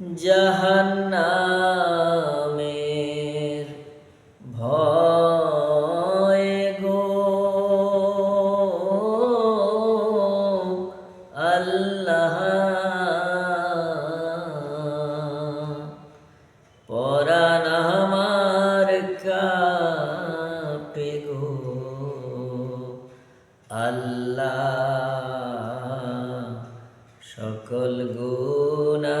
জাহান্নামের ভয় গো। আল্লাহ পরাণ আমার কাপে গো। আল্লাহ সকল গুণা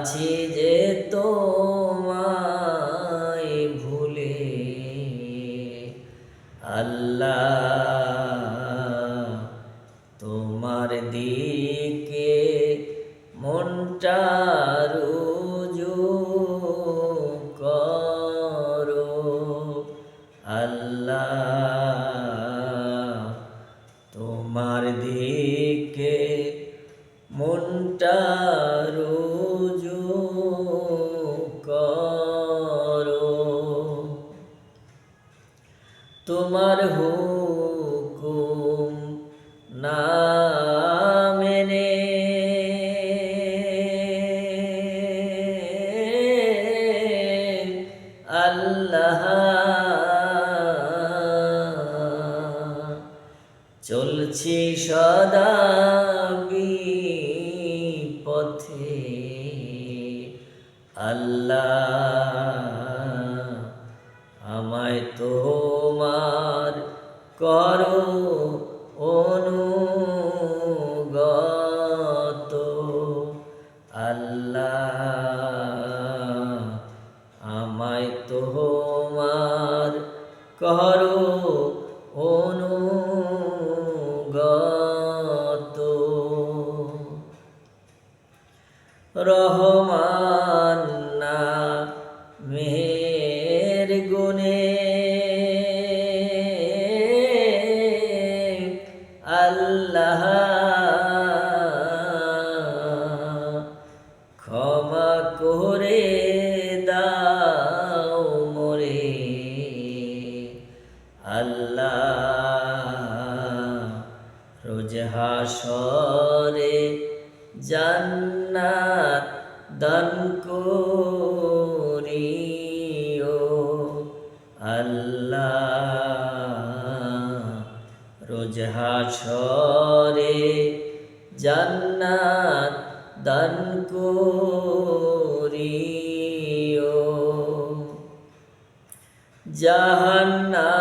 আছি যে তোমায় ভুলে। আল্লাহ তোমার দিকে মনটা রুজু করো। আল্লাহ তোমার দিকে মনটা তোমার হুকুম না মেনে। আল্লাহ চলছি সদা পথে আল্লাহ করো অনুগত। আল্লাহ করো অনুগত। রহমান না মেহের আল্লাহ রোজ হাসরে জান্নাত দান করিও। আল্লাহ রোজ হাসরে জান্নাত দান করিও। জাহান্নামের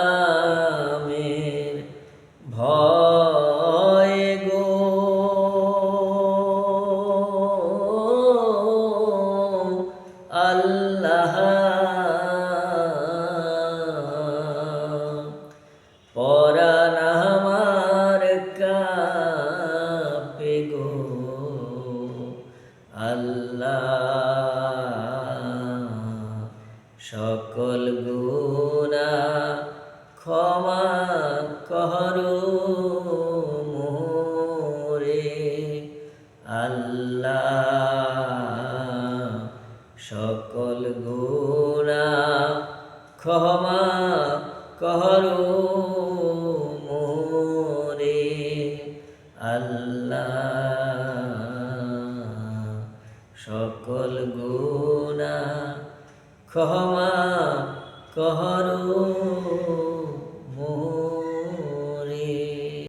ক্ষমা করো